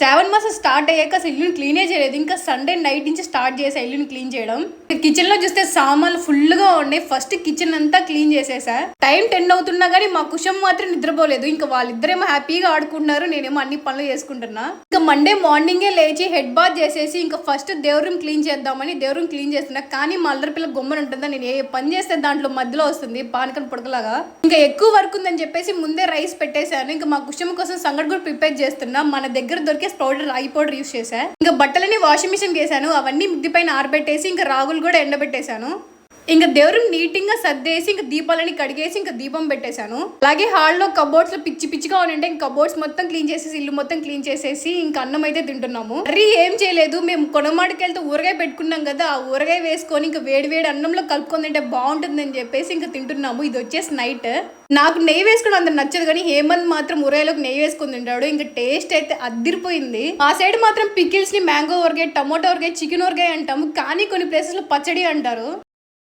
Seven months start అయ్యాక అసలు ఇల్లుని క్లీనే చేయలేదు. ఇంకా సండే నైట్ నుంచి స్టార్ట్ చేసా ఇల్లుని క్లీన్ చేయడం. కిచెన్లో చూస్తే సామాన్లు ఫుల్గా ఉన్నాయి. ఫస్ట్ కిచెన్ అంతా క్లీన్ చేసేసా. టైం టెన్ అవుతున్నా కానీ మా కుషం మాత్రం నిద్రపోలేదు. ఇంకా వాళ్ళిద్దరేమో హ్యాపీగా ఆడుకుంటున్నారు నేనేమో అన్ని పనులు చేసుకుంటున్నా. ఇంకా మండే మార్నింగే లేచి హెడ్ బాత్ చేసేసి ఇంకా ఫస్ట్ దేవరూమ్ క్లీన్ చేద్దామని దేవరూమ్ క్లీన్ చేస్తున్నా. కానీ మా అల్లరి పిల్ల గొమ్మన ఉంటుందా? నేను ఏ పని చేస్తే దాంట్లో మధ్యలో వస్తుంది పానకం పొడకలాగా. ఇంకా ఎక్కువ వర్క్ ఉందని చెప్పేసి ముందే రైస్ పెట్టేశాను. ఇంకా మా కుషం కోసం సంగటి కూడా ప్రిపేర్ చేస్తున్నా. మన దగ్గర దొరికే పౌడర్ రాగి పౌడర్ యూస్ చేశాను ఇంకా బట్టలని వాషింగ్ మిషన్ వేసాను అవన్నీ మిద్ది పైన ఆరబెట్టేసి ఇంకా రాగులు కూడా ఎండబెట్టేశాను. ఇంకా దేవుడు నీటింగ్గా సర్దేసి ఇంకా దీపాలని కడిగేసి ఇంకా దీపం పెట్టేశాను. అలాగే హాల్లో కబోర్డ్స్లో పిచ్చి పిచ్చిగా ఉంటే ఇంకా కబోర్డ్స్ మొత్తం క్లీన్ చేసేసి ఇల్లు మొత్తం క్లీన్ చేసేసి ఇంకా అన్నం అయితే తింటున్నాము. కర్రీ ఏం చేయలేదు మేము కొనమాడికి వెళ్తే ఊరగాయ పెట్టుకున్నాం కదా ఆ ఊరగాయ వేసుకొని ఇంకా వేడి వేడి అన్నంలో కలుపుకొని తింటే బాగుంటుందని చెప్పేసి ఇంకా తింటున్నాము. ఇది వచ్చేసి నైట్. నాకు నెయ్యి వేసుకోవడం అంత నచ్చదు కానీ హేమంత్ మాత్రం ఊరగాయలోకి నెయ్యి వేసుకొని తింటాడు. ఇంకా టేస్ట్ అయితే అద్దిరిపోయింది. ఆ సైడ్ మాత్రం పికిల్స్ని మ్యాంగో ఊరగాయ టమోటో ఊరగాయ చికెన్ ఊరగాయ అంటాము. కానీ కొన్ని ప్లేసెస్లో పచ్చడి అంటారు.